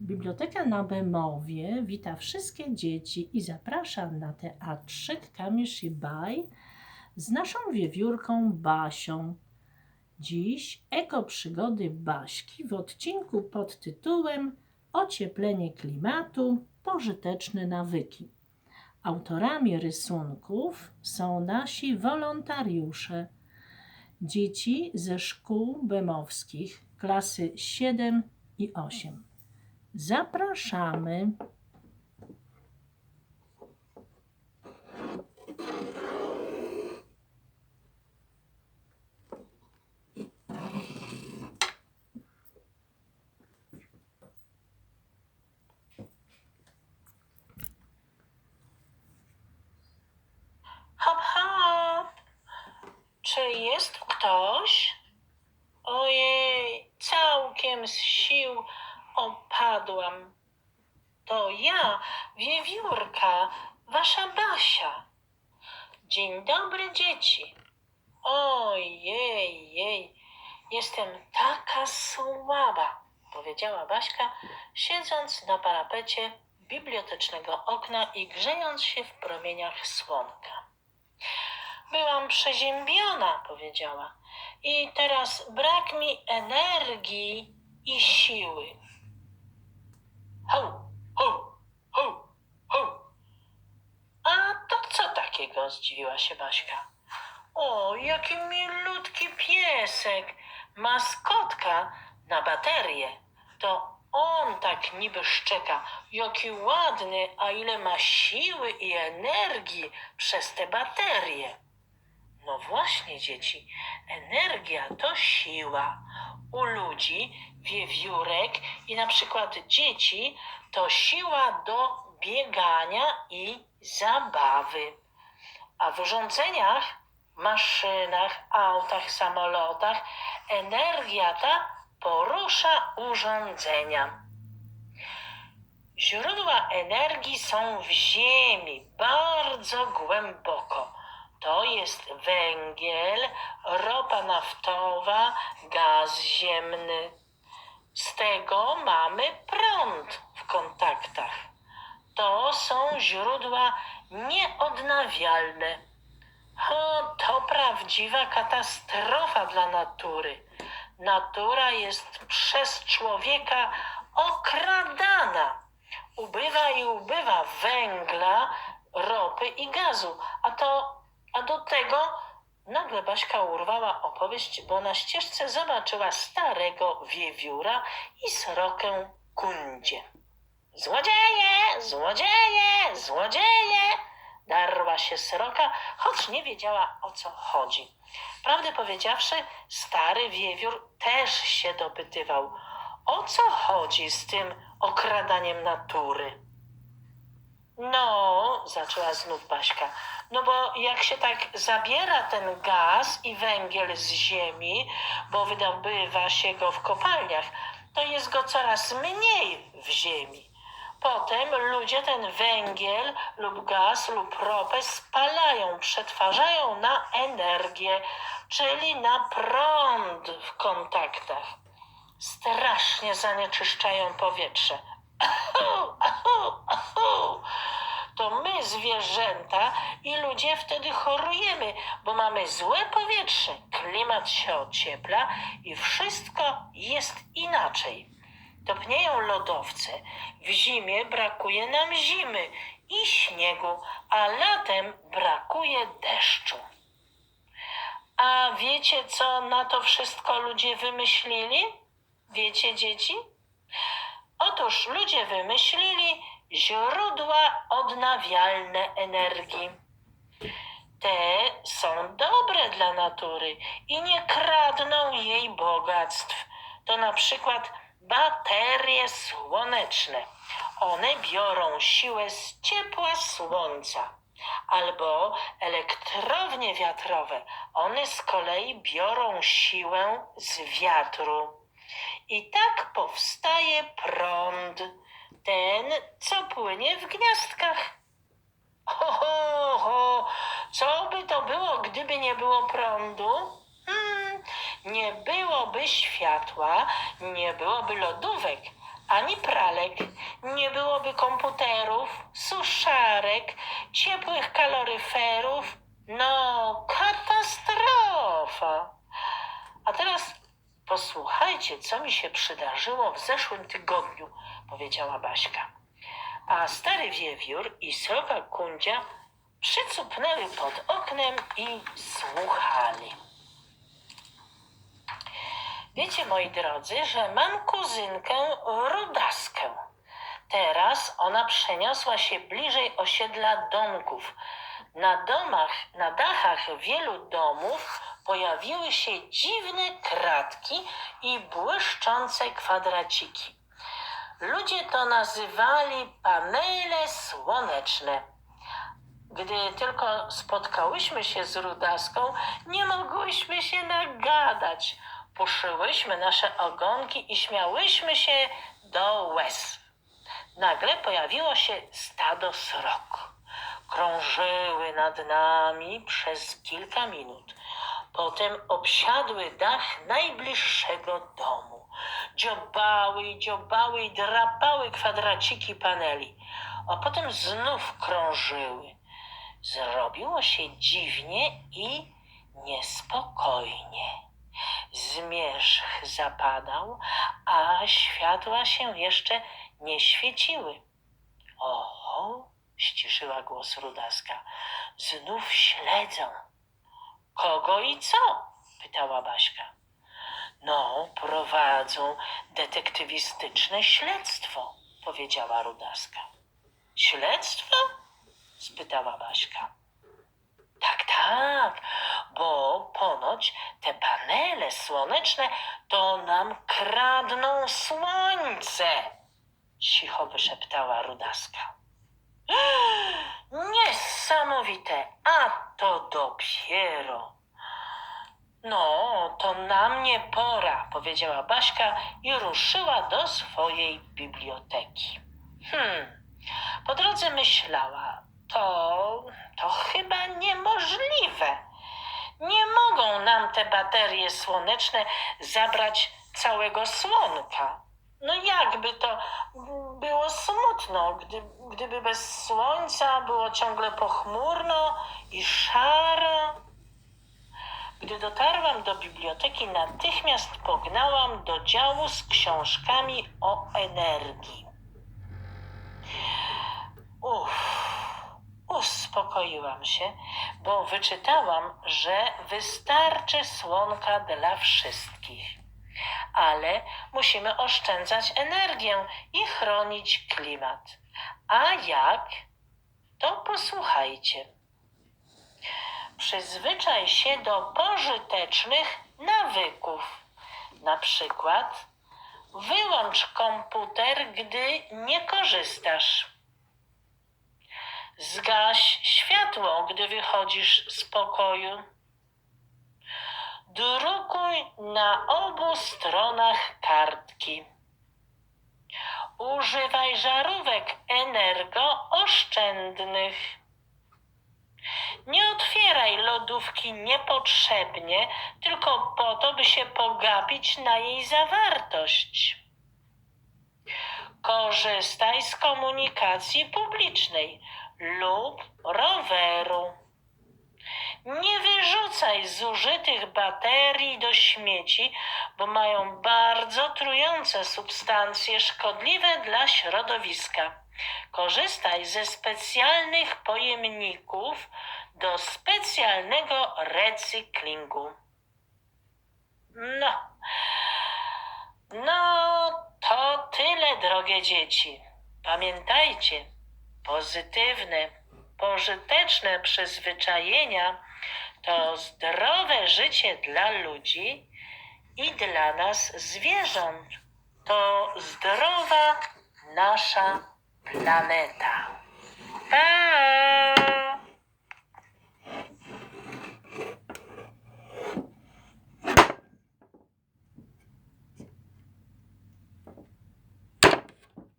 Biblioteka na Bemowie wita wszystkie dzieci i zaprasza na teatrzyk Kamiszy Baj z naszą wiewiórką Basią. Dziś eko przygody Baśki w odcinku pod tytułem Ocieplenie klimatu pożyteczne nawyki. Autorami rysunków są nasi wolontariusze, dzieci ze szkół bemowskich klasy 7 i 8. Zapraszamy. Czy jest ktoś? Ojej, całkiem z sił opadłam. To ja, wiewiórka, wasza Basia. Dzień dobry, dzieci. Ojej, jej, jestem taka słaba, powiedziała Baśka, siedząc na parapecie bibliotecznego okna i grzejąc się w promieniach słonka. Byłam przeziębiona, powiedziała. I teraz brak mi energii i siły. Ho, ho, ho, ho. A to co takiego? zdziwiła się Baśka. O, jaki milutki piesek, maskotka na baterię. To on tak niby szczeka. Jaki ładny, a ile ma siły i energii przez te baterie. No właśnie, dzieci, energia to siła. U ludzi, wiewiórek i na przykład dzieci to siła do biegania i zabawy. A w urządzeniach, maszynach, autach, samolotach energia ta porusza urządzenia. Źródła energii są w ziemi, bardzo głęboko. To jest węgiel, ropa naftowa, gaz ziemny. Z tego mamy prąd w kontaktach. To są źródła nieodnawialne. O, to prawdziwa katastrofa dla natury. Natura jest przez człowieka okradana. Ubywa i ubywa węgla, ropy i gazu, a to a do tego nagle Baśka urwała opowieść, bo na ścieżce zobaczyła starego wiewióra i srokę kundzie. Złodzieje, złodzieje, złodzieje! Darła się sroka, choć nie wiedziała o co chodzi. Prawdę powiedziawszy, stary wiewiór też się dopytywał, o co chodzi z tym okradaniem natury. No, zaczęła znów Baśka, no bo jak się tak zabiera ten gaz i węgiel z ziemi, bo wydobywa się go w kopalniach, to jest go coraz mniej w ziemi. Potem ludzie ten węgiel lub gaz lub ropę spalają, przetwarzają na energię, czyli na prąd w kontaktach. Strasznie zanieczyszczają powietrze. To my, zwierzęta i ludzie wtedy chorujemy, bo mamy złe powietrze, klimat się ociepla i wszystko jest inaczej. Topnieją lodowce, w zimie brakuje nam zimy i śniegu, a latem brakuje deszczu. A wiecie, co na to wszystko ludzie wymyślili? Wiecie, dzieci? Otóż ludzie wymyślili źródła odnawialne energii. Te są dobre dla natury i nie kradną jej bogactw. To na przykład baterie słoneczne. One biorą siłę z ciepła słońca. Albo elektrownie wiatrowe. One z kolei biorą siłę z wiatru. I tak powstaje prąd, ten, co płynie w gniazdkach. Ho, ho, ho, co by to było, gdyby nie było prądu? Hmm, nie byłoby światła, nie byłoby lodówek, ani pralek, nie byłoby komputerów, suszarek, ciepłych kaloryferów. No, katastrofa. A teraz posłuchajcie, co mi się przydarzyło w zeszłym tygodniu, powiedziała Baśka. A stary wiewiór i sroka kundzia przycupnęły pod oknem i słuchali. Wiecie, moi drodzy, że mam kuzynkę Rudaskę. Teraz ona przeniosła się bliżej osiedla domków. Na domach, na dachach wielu domów pojawiły się dziwne kratki i błyszczące kwadraciki. Ludzie to nazywali panele słoneczne. Gdy tylko spotkałyśmy się z Rudaską, nie mogłyśmy się nagadać. Puszyłyśmy nasze ogonki i śmiałyśmy się do łez. Nagle pojawiło się stado srok. Krążyły nad nami przez kilka minut. Potem obsiadły dach najbliższego domu. Dziobały i dziobały i drapały kwadraciki paneli, a potem znów krążyły. Zrobiło się dziwnie i niespokojnie. Zmierzch zapadał, a światła się jeszcze nie świeciły. Oho, ściszyła głos Rudaska. Znów śledzą. Kogo i co? pytała Baśka. No, prowadzą detektywistyczne śledztwo, powiedziała Rudaska. Śledztwo? spytała Baśka. Tak, tak, bo ponoć te panele słoneczne to nam kradną słońce, cicho wyszeptała Rudaska. Niesamowite, a to dopiero. No, to na mnie pora, powiedziała Baśka i ruszyła do swojej biblioteki. Hmm, po drodze myślała, to, to chyba niemożliwe. Nie mogą nam te baterie słoneczne zabrać całego słonka. No jakby to było smutno, gdy, gdyby bez słońca było ciągle pochmurno i szaro. Gdy dotarłam do biblioteki, natychmiast pognałam do działu z książkami o energii. Uff, uspokoiłam się, bo wyczytałam, że wystarczy słonka dla wszystkich. Ale musimy oszczędzać energię i chronić klimat. A jak? To posłuchajcie. Przyzwyczaj się do pożytecznych nawyków. Na przykład wyłącz komputer, gdy nie korzystasz. Zgaś światło, gdy wychodzisz z pokoju. Drukuj na obu stronach kartki. Używaj żarówek energooszczędnych. Nie otwieraj lodówki niepotrzebnie, tylko po to, by się pogapić na jej zawartość. Korzystaj z komunikacji publicznej lub roweru. Nie wyrzucaj zużytych baterii do śmieci, bo mają bardzo trujące substancje szkodliwe dla środowiska. Korzystaj ze specjalnych pojemników do specjalnego recyklingu. No, no to tyle, drogie dzieci. Pamiętajcie, pozytywne, pożyteczne przyzwyczajenia to zdrowe życie dla ludzi i dla nas zwierząt. To zdrowa nasza planeta. Tak,